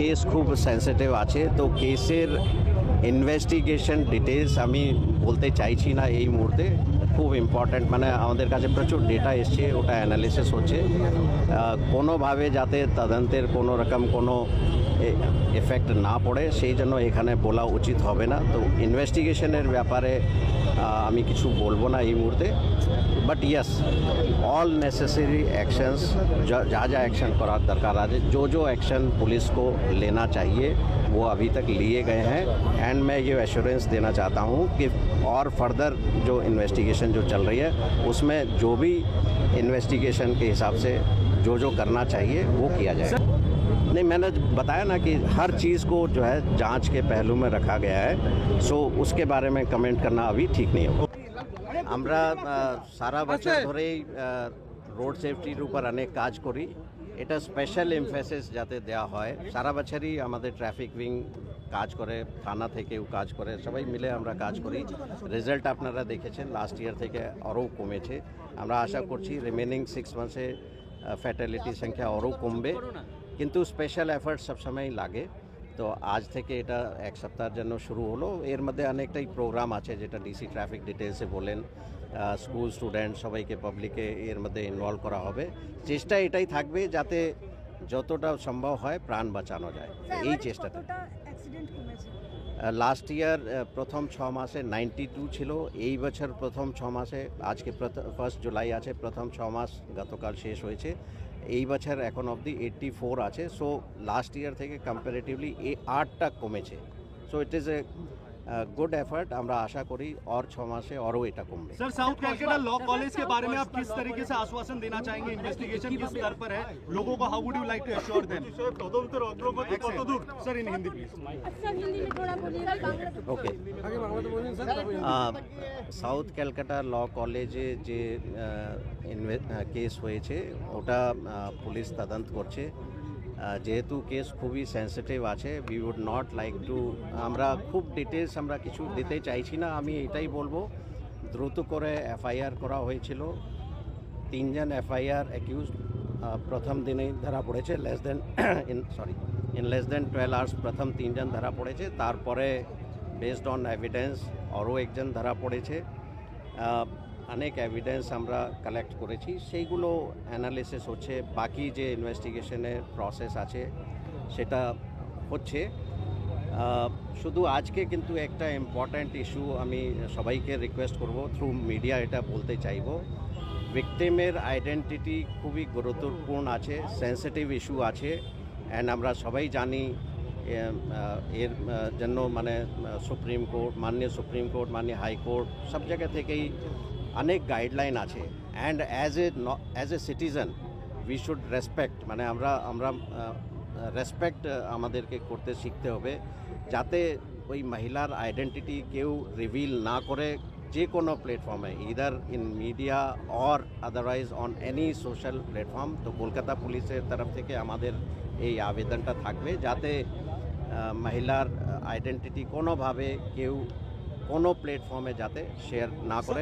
Case খুব sensitive আছে। তো কেসের ইনভেস্টিগেশন ডিটেলস আমি বলতে চাইছি না এই মুহূর্তে। খুব ইম্পর্ট্যান্ট মানে আমাদের কাছে প্রচুর ডেটা এসছে, ওটা অ্যানালিসিস হচ্ছে। কোনোভাবে যাতে তদন্তের কোনো রকম কোনো এফেক্ট না পড়ে, সেই জন্য এখানে বলা উচিত হবে না। তো ইনভেস্টিগেশনের ব্যাপারে আমি কিছু বলবো না এই মুহূর্তে but yes all necessary actions जहाँ जहाँ एक्शन करा दरकार आज जो जो एक्शन पुलिस को लेना चाहिए वो अभी तक लिए गए हैं एंड मैं ये एश्योरेंस देना चाहता हूँ कि और फर्दर जो इन्वेस्टिगेशन जो चल रही है उसमें जो भी इन्वेस्टिगेशन के हिसाब से जो जो करना चाहिए वो किया जाए नहीं मैंने बताया ना कि हर चीज़ को जो है जांच के पहलू में रखा गया है सो उसके बारे में कमेंट करना अभी ठीक नहीं होगा আমরা আহ, সারা বছর ধরেই রোড সেফটির উপর অনেক কাজ করি এটা স্পেশাল এমফেসিস যাতে দেওয়া হয় সারা বছরই আমাদের ট্রাফিক উইং কাজ করে থানা থেকেও কাজ করে সবাই মিলে আমরা কাজ করি রেজাল্ট আপনারা দেখেছেন লাস্ট ইয়ার থেকে আরও কমেছে আমরা আশা করছি রিমেনিং সিক্স মাসে ফ্যাটালিটি সংখ্যা আরও কমবে কিন্তু স্পেশাল এফার্ট সবসময় লাগে। তো আজ থেকে এটা এক সপ্তাহের জন্য শুরু হলো। এর মধ্যে অনেকটাই প্রোগ্রাম আছে যেটা ডিসি ট্রাফিক ডিটেলসে বলেন স্কুল স্টুডেন্ট সবাইকে পাবলিকে এর মধ্যে ইনভলভ করা হবে। চেষ্টা এটাই থাকবে যাতে যতটা সম্ভব হয় প্রাণ বাঁচানো যায়। এই চেষ্টাটা লাস্ট ইয়ার প্রথম ছ মাসে নাইনটি টু ছিল। এই বছর প্রথম ছ মাসে আজকে ফার্স্ট জুলাই আছে প্রথম ছ মাস গতকাল শেষ হয়েছে। এই বছর এখন অবধি এইট্টি ফোর আছে সো লাস্ট ইয়ার থেকে কম্পারেটিভলি এ আটটা কমেছে। So it is a good effort আমরা আশা করি और ছ মাসে আরও এটা কমবে sir south Calcutta law college के बारे में आप किस तरीके से आश्वासन देना चाहेंगे इन्वेस्टिगेशन किस स्तर पर है लोगों को how would you like to assure them তদন্তের অগ্রগতি কতদূর স্যার ইন হিন্দি প্লিজ अच्छा हिंदी में थोड़ा बोलिए Bangla okay south Calcutta law কলেজে যে কেস হয়েছে ওটা আহ, পুলিশ তদন্ত করছে আহ, যেহেতু কেস খুবই সেন্সিটিভ আছে we would not like to আমরা খুব ডিটেলস আমরা কিছু দিতে চাইছি না, আমি এটাই বলব। দ্রুত করে এফআইআর করা হয়েছিল। তিনজন এফআইআর অ্যাকিউজ প্রথম দিনেই ধরা পড়েছে less than in sorry in less than twelve hours প্রথম তিনজন ধরা পড়েছে। তারপরে বেসড অন এভিডেন্স আরও একজন ধরা পড়েছে। অনেক এভিডেন্স আমরা কালেক্ট করেছি। সেইগুলো অ্যানালিসিস হচ্ছে, বাকি যে ইনভেস্টিগেশনের প্রসেস আছে, সেটা হচ্ছে শুধু আজকে কিন্তু একটা ইম্পর্ট্যান্ট ইস্যু আমি সবাইকে রিকোয়েস্ট করব থ্রু মিডিয়া এটা বলতে চাইব। ভিকটিমের আইডেন্টিটি খুবই গুরুত্বপূর্ণ আছে সেন্সিটিভ ইস্যু আছে অ্যান্ড আমরা সবাই জানি এর জন্য মানে সুপ্রিম কোর্ট মাননীয় সুপ্রিম কোর্ট মাননীয় হাইকোর্ট সব জায়গা থেকেই অনেক গাইডলাইন আছে। And as a as a citizen we should respect মানে আমরা আমরা রেসপেক্ট আমাদেরকে করতে শিখতে হবে। যাতে ওই মহিলার আইডেন্টিটি কেউ রিভিল না করে যে কোনো প্ল্যাটফর্মে either in media or otherwise on any social platform তো কলকাতা পুলিশের তরফ থেকে আমাদের এই আবেদনটা থাকবে, যাতে মহিলার আইডেন্টিটি কোনোভাবে কেউ কোনো প্ল্যাটফর্মে যাতে শেয়ার না করে।